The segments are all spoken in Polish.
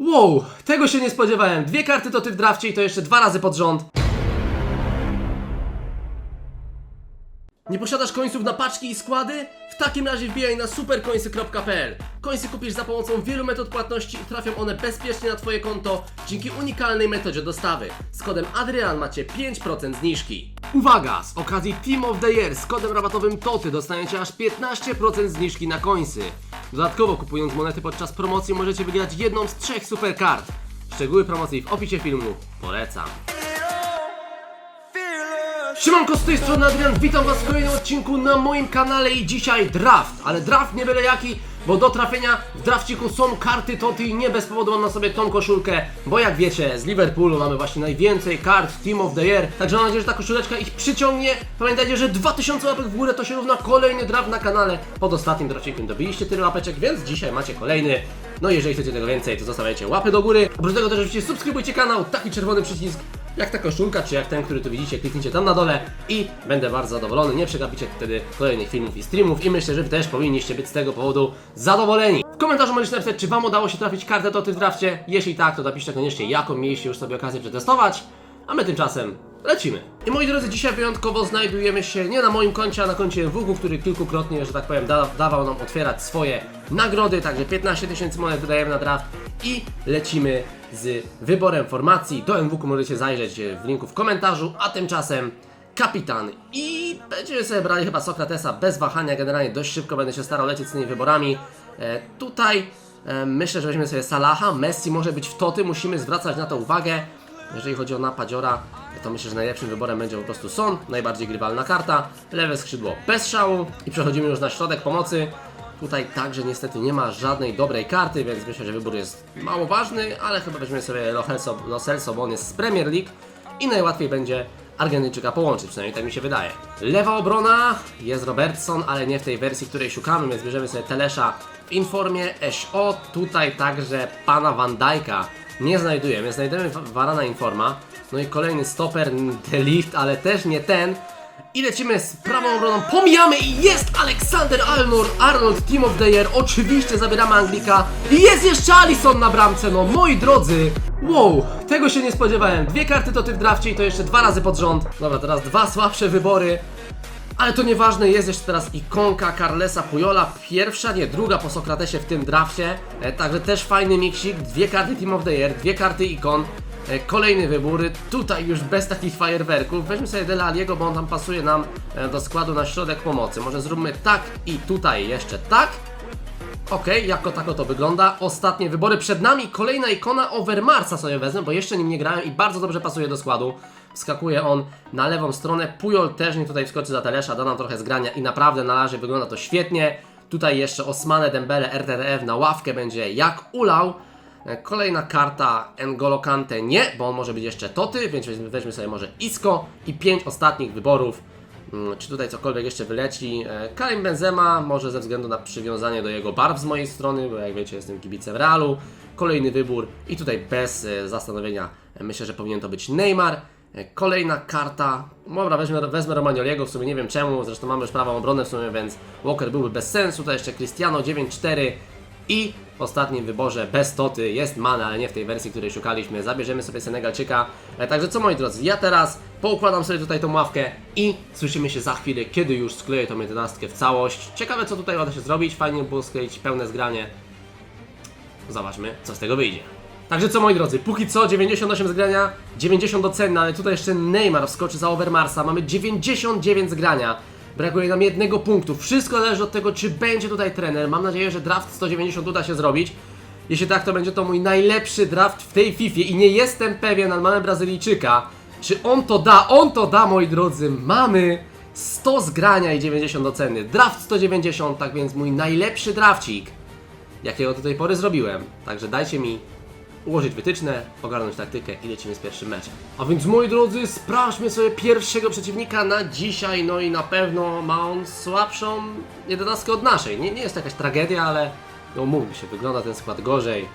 Wow, tego się nie spodziewałem. Dwie karty to ty w drafcie i to jeszcze dwa razy pod rząd. Nie posiadasz końców na paczki i składy? W takim razie wbijaj na superkońsy.pl. Końsy kupisz za pomocą wielu metod płatności i trafią one bezpiecznie na Twoje konto dzięki unikalnej metodzie dostawy. Z kodem Adrian macie 5% zniżki. Uwaga! Z okazji Team of the Year z kodem rabatowym TOTY dostaniecie aż 15% zniżki na końsy. Dodatkowo kupując monety podczas promocji możecie wygrać jedną z trzech superkart. Szczegóły promocji w opisie filmu. Polecam. Siemanko, z tej strony Adrian, witam was w kolejnym odcinku na moim kanale i dzisiaj draft, ale draft nie byle jaki, bo do trafienia w drafciku są karty Toty i nie bez powodu mam na sobie tą koszulkę, bo jak wiecie, z Liverpoolu mamy właśnie najwięcej kart Team of the Year, także mam nadzieję, że ta koszuleczka ich przyciągnie. Pamiętajcie, że 2000 łapek w górę to się równa kolejny draft na kanale, pod ostatnim drafcikiem dobiliście tyle łapeczek, więc dzisiaj macie kolejny. No i jeżeli chcecie tego więcej, to zostawiajcie łapy do góry. Oprócz tego też oczywiście subskrybujcie kanał, taki czerwony przycisk jak ta koszulka, czy jak ten, który tu widzicie, kliknijcie tam na dole i będę bardzo zadowolony. Nie przegapicie wtedy kolejnych filmów i streamów i myślę, że wy też powinniście być z tego powodu zadowoleni. W komentarzu możecie napisać, czy wam udało się trafić kartę Toty w drafcie. Jeśli tak, to napiszcie koniecznie, jaką mieliście już sobie okazję przetestować. A my tymczasem lecimy. I moi drodzy, dzisiaj wyjątkowo znajdujemy się nie na moim koncie, a na koncie MWG, który kilkukrotnie, że tak powiem, da, dawał nam otwierać swoje nagrody. Także 15 tysięcy monet wydajemy na draft i lecimy z wyborem formacji. Do MWG możecie zajrzeć w linku w komentarzu, a tymczasem kapitan. I będziemy sobie brali chyba Sokratesa bez wahania. Generalnie dość szybko będę się starał lecieć z tymi wyborami. E, tutaj e, myślę, że weźmiemy sobie Salaha. Messi może być w toty, musimy zwracać na to uwagę. Jeżeli chodzi o napadziora, to myślę, że najlepszym wyborem będzie po prostu Son, najbardziej grywalna karta, lewe skrzydło bez szału i przechodzimy już na środek pomocy. Tutaj także niestety nie ma żadnej dobrej karty, więc myślę, że wybór jest mało ważny, ale chyba weźmiemy sobie Lo Celso, Lo Celso bo on jest z Premier League i najłatwiej będzie Argentyńczyka połączyć, przynajmniej tak mi się wydaje. Lewa obrona jest Robertson, ale nie w tej wersji, której szukamy, więc bierzemy sobie Telesza w informie SO. Tutaj także pana Van Dijk'a nie znajdujemy. Znajdujemy Varana Informa. No i kolejny stoper, Delift, ale też nie ten. I lecimy z prawą obroną, pomijamy i jest Aleksander Arnold, Arnold Team of the Year, oczywiście zabieramy Anglika. I jest jeszcze Alisson na bramce, no moi drodzy, wow, tego się nie spodziewałem, dwie karty to ty w drafcie i to jeszcze dwa razy pod rząd, dobra teraz dwa słabsze wybory, ale to nieważne, jest jeszcze teraz ikonka Carlesa Pujola, pierwsza, nie, druga po Sokratesie w tym drafcie, e, także też fajny miksik, dwie karty Team of the Year, dwie karty ikon, e, kolejny wybór, tutaj już bez takich fajerwerków, weźmy sobie Dele Alliego, bo on tam pasuje nam e, do składu na środek pomocy, może zróbmy tak i tutaj jeszcze tak, Okej, jako tako to wygląda. Ostatnie wybory. Przed nami. Kolejna ikona Overmarsa sobie wezmę, bo jeszcze nim nie grałem i bardzo dobrze pasuje do składu. Wskakuje on na lewą stronę. Pujol też nie tutaj wskoczy za Telesza, da nam trochę zgrania i naprawdę na razie wygląda to świetnie. Tutaj jeszcze Osmane Dembele RTRF na ławkę będzie jak ulał. Kolejna karta N'Golo Kante nie, bo on może być jeszcze Toty, więc weźmy- weźmy sobie może Isco i pięć ostatnich wyborów. Mm, Czy tutaj cokolwiek jeszcze wyleci? E, Karim Benzema, może ze względu na przywiązanie do jego barw z mojej strony, bo jak wiecie jestem kibicem Realu. Kolejny wybór i tutaj bez e, zastanowienia e, myślę, że powinien to być Neymar. E, Kolejna karta, dobra wezmę, wezmę Romagnoliego, w sumie nie wiem czemu, zresztą mamy już prawą obronę w sumie, więc Walker byłby bez sensu. To jeszcze Cristiano 9-4 i w ostatnim wyborze bez Toty jest Mana, ale nie w tej wersji, której szukaliśmy. Zabierzemy sobie Senegalczyka. E, Także co moi drodzy, ja teraz poukładam sobie tutaj tą ławkę i słyszymy się za chwilę, kiedy już skleję tą jedenastkę w całość. Ciekawe co tutaj uda się zrobić, fajnie by było skleić pełne zgranie. Zobaczmy, co z tego wyjdzie. Także co moi drodzy, póki co 98 zgrania, 90 do ceny, ale tutaj jeszcze Neymar wskoczy za Overmarsa, mamy 99 zgrania. Brakuje nam jednego punktu. Wszystko zależy od tego, czy będzie tutaj trener. Mam nadzieję, że draft 190 uda się zrobić. Jeśli tak, to będzie to mój najlepszy draft w tej FIFA i nie jestem pewien, ale mamy Brazylijczyka. Czy on to da? On to da, moi drodzy. Mamy 100 zgrania i 90 do ceny. Draft 190, tak więc mój najlepszy drafcik jakiego do tej pory zrobiłem. Także dajcie mi ułożyć wytyczne, ogarnąć taktykę i lecimy z pierwszym meczem. A więc moi drodzy, sprawdźmy sobie pierwszego przeciwnika na dzisiaj, no i na pewno ma on słabszą jedenastkę od naszej. Nie, nie jest to jakaś tragedia, ale no mówi się, wygląda ten skład gorzej.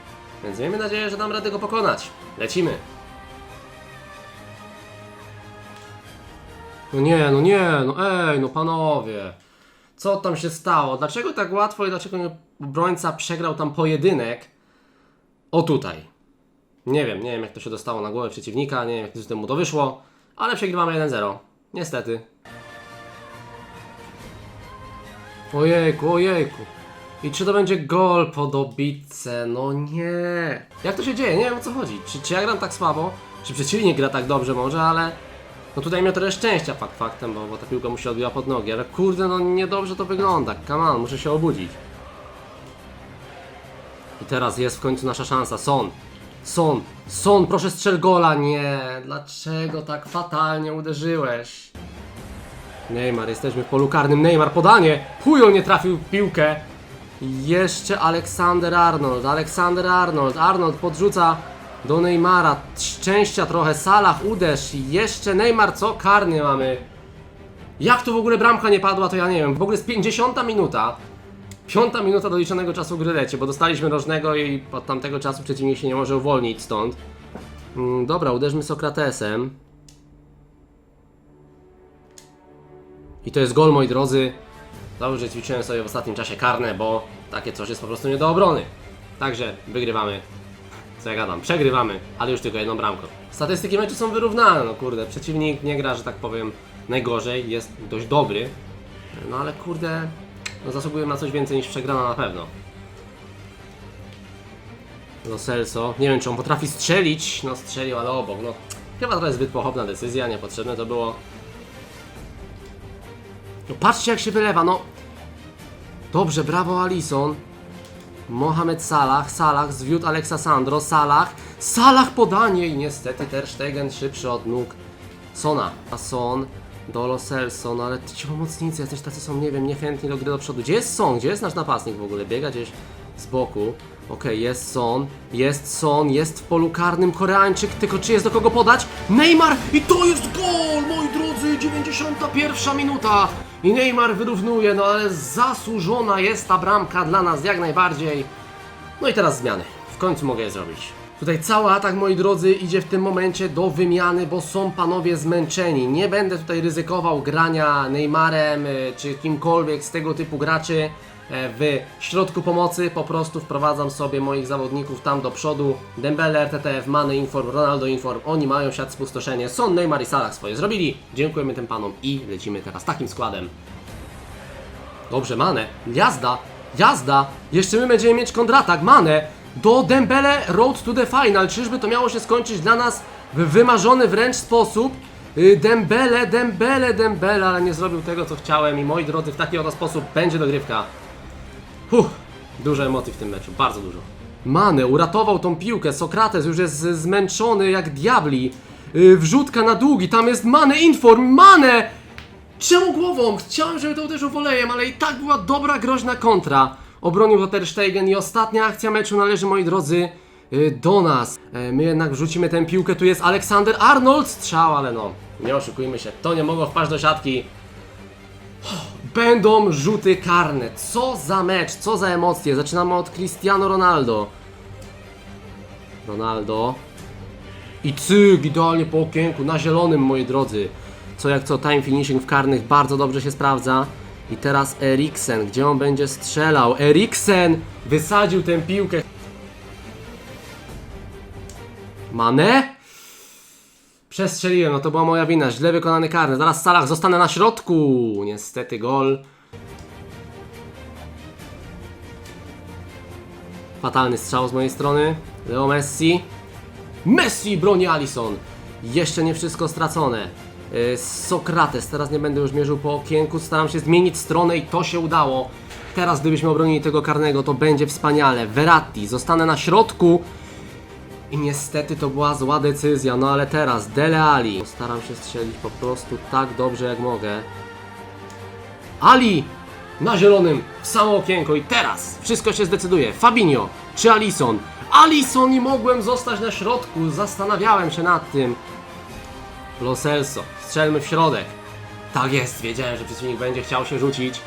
Więc miejmy nadzieję, że dam radę go pokonać. Lecimy. No nie, no nie, no ej, no panowie. Co tam się stało? Dlaczego tak łatwo i dlaczego obrońca przegrał tam pojedynek? o tutaj. Nie wiem, nie wiem jak to się dostało na głowę przeciwnika, nie wiem jak z mu to wyszło, ale przegrywamy 1-0. Niestety. Ojejku, ojejku. I czy to będzie gol po dobitce? No nie. Jak to się dzieje? Nie wiem o co chodzi. Czy, czy ja gram tak słabo? Czy przeciwnik gra tak dobrze może, ale... No tutaj miał trochę szczęścia fakt faktem, bo, bo ta piłka mu się odbiła pod nogi, ale kurde, no niedobrze to wygląda. Come on, muszę się obudzić. I teraz jest w końcu nasza szansa. Son. Son. Son, proszę strzel gola. Nie. Dlaczego tak fatalnie uderzyłeś? Neymar, jesteśmy w polu karnym. Neymar, podanie. Pujo nie trafił w piłkę. Jeszcze Aleksander Arnold. Aleksander Arnold. Arnold podrzuca do Neymara. Szczęścia trochę. Salah, uderz. Jeszcze Neymar, co? Karny mamy. Jak tu w ogóle bramka nie padła, to ja nie wiem. W ogóle jest 50 minuta. Piąta minuta doliczonego czasu gry leci, bo dostaliśmy rożnego i od tamtego czasu przeciwnik się nie może uwolnić stąd. Mm, dobra, uderzmy Sokratesem. I to jest gol, moi drodzy. Dobrze ćwiczyłem sobie w ostatnim czasie karne, bo takie coś jest po prostu nie do obrony. Także wygrywamy. Co ja gadam? Przegrywamy, ale już tylko jedną bramką. Statystyki meczu są wyrównane, no kurde. Przeciwnik nie gra, że tak powiem, najgorzej, jest dość dobry. No ale kurde, no zasługuje na coś więcej niż przegrana na pewno. Lo Celso, nie wiem czy on potrafi strzelić, no strzelił, ale obok, no chyba jest zbyt pochopna decyzja, niepotrzebne to było. No patrzcie jak się wylewa, no. Dobrze, brawo Alison. Mohamed Salah, Salah zwiódł Aleksa Sandro, Salah, Salah podanie i niestety Ter Stegen szybszy od nóg Sona. A Son do Lo Celso, no ale ci pomocnicy jacyś tacy są, nie wiem, niechętni do gry do przodu. Gdzie jest Son? Gdzie jest nasz napastnik w ogóle? Biega gdzieś z boku. Okej, jest Son, jest Son, jest w polu karnym Koreańczyk, tylko czy jest do kogo podać? Neymar i to jest gol, moi drodzy, 91 minuta i Neymar wyrównuje, no ale zasłużona jest ta bramka dla nas jak najbardziej. No i teraz zmiany. W końcu mogę je zrobić. Tutaj cały atak, moi drodzy, idzie w tym momencie do wymiany, bo są panowie zmęczeni. Nie będę tutaj ryzykował grania Neymarem y, czy kimkolwiek z tego typu graczy e, w środku pomocy. Po prostu wprowadzam sobie moich zawodników tam do przodu. Dembele, RTTF, Mane, Inform, Ronaldo, Inform. Oni mają siat spustoszenie. Są Neymar i Salah swoje zrobili. Dziękujemy tym panom i lecimy teraz takim składem. Dobrze, Mane. Jazda, jazda. Jeszcze my będziemy mieć kontratak. Mane do Dembele Road to the Final. Czyżby to miało się skończyć dla nas w wymarzony wręcz sposób? Y, Dembele, Dembele, Dembele, ale nie zrobił tego, co chciałem i moi drodzy, w taki oto sposób będzie dogrywka. Huh, dużo emocji w tym meczu, bardzo dużo. Mane uratował tą piłkę, Sokrates już jest zmęczony jak diabli. Y, Wrzutka na długi, tam jest Mane, Inform, Mane! Czemu głową? Chciałem, żeby to uderzył wolejem, ale i tak była dobra, groźna kontra. Obronił to Ter Stegen i ostatnia akcja meczu należy, moi drodzy, y, do nas. E, My jednak wrzucimy tę piłkę, tu jest Aleksander Arnold, strzał, ale no, nie oszukujmy się, to nie mogło wpaść do siatki. Będą rzuty karne. Co za mecz, co za emocje. Zaczynamy od Cristiano Ronaldo. Ronaldo. I cyk, idealnie po okienku, na zielonym, moi drodzy. Co jak co, time finishing w karnych bardzo dobrze się sprawdza. I teraz Eriksen, gdzie on będzie strzelał? Eriksen wysadził tę piłkę. Mane? Przestrzeliłem, no to była moja wina. Źle wykonany karny. Zaraz Salah zostanę na środku. Niestety gol. Fatalny strzał z mojej strony. Leo Messi. Messi broni Alison. Jeszcze nie wszystko stracone. Yy, Sokrates, teraz nie będę już mierzył po okienku, staram się zmienić stronę i to się udało. Teraz gdybyśmy obronili tego karnego, to będzie wspaniale. Verratti, zostanę na środku. I niestety to była zła decyzja, no ale teraz Dele Ali. Staram się strzelić po prostu tak dobrze jak mogę. Ali! Na zielonym, w samo okienko i teraz wszystko się zdecyduje. Fabinho czy Alison? Alison i mogłem zostać na środku, zastanawiałem się nad tym. Lo Celso, strzelmy w środek. Tak jest, wiedziałem, że przeciwnik będzie chciał się rzucić.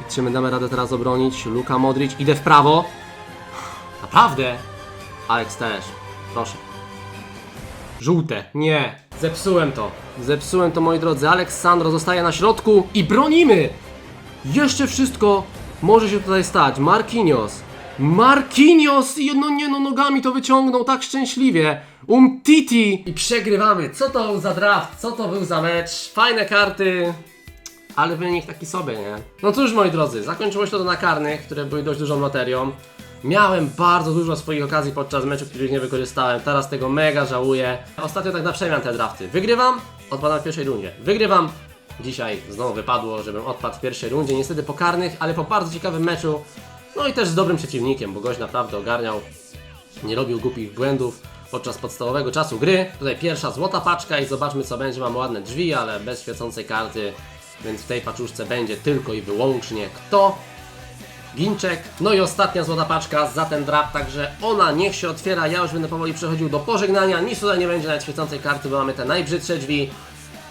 I czy my damy radę teraz obronić? Luka Modric, idę w prawo. Naprawdę? Alex też, proszę. Żółte, nie, zepsułem to. Zepsułem to, moi drodzy. Aleksandro zostaje na środku i bronimy! Jeszcze wszystko może się tutaj stać. Marquinhos. Marquinhos! I No nie no, nogami to wyciągnął tak szczęśliwie. Umtiti! I przegrywamy. Co to był za draft? Co to był za mecz? Fajne karty. Ale wynik taki sobie, nie? No cóż, moi drodzy, zakończyło się to na karnych, które były dość dużą materią. Miałem bardzo dużo swoich okazji podczas meczu, których nie wykorzystałem. Teraz tego mega żałuję. Ostatnio tak na przemian te drafty. Wygrywam, odpadam w pierwszej rundzie. Wygrywam. Dzisiaj znowu wypadło, żebym odpadł w pierwszej rundzie. Niestety po karnych, ale po bardzo ciekawym meczu. No i też z dobrym przeciwnikiem, bo gość naprawdę ogarniał nie robił głupich błędów podczas podstawowego czasu gry. Tutaj pierwsza złota paczka i zobaczmy co będzie. Mamy ładne drzwi, ale bez świecącej karty, więc w tej paczuszce będzie tylko i wyłącznie kto? Ginczek. No i ostatnia złota paczka za ten draft, także ona niech się otwiera. Ja już będę powoli przechodził do pożegnania. Nic tutaj nie będzie nawet świecącej karty, bo mamy te najbrzydsze drzwi.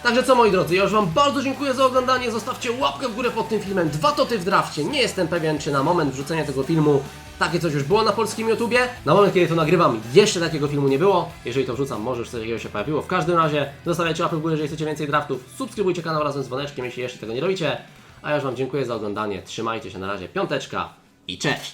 Także co moi drodzy, ja już Wam bardzo dziękuję za oglądanie. Zostawcie łapkę w górę pod tym filmem. Dwa toty w drafcie. Nie jestem pewien, czy na moment wrzucenia tego filmu takie coś już było na polskim YouTubie. Na moment, kiedy to nagrywam, jeszcze takiego filmu nie było. Jeżeli to wrzucam, może już coś takiego się pojawiło. W każdym razie zostawiajcie łapę w górę, jeżeli chcecie więcej draftów. Subskrybujcie kanał razem z dzwoneczkiem, jeśli jeszcze tego nie robicie. A ja już Wam dziękuję za oglądanie. Trzymajcie się na razie. Piąteczka i cześć!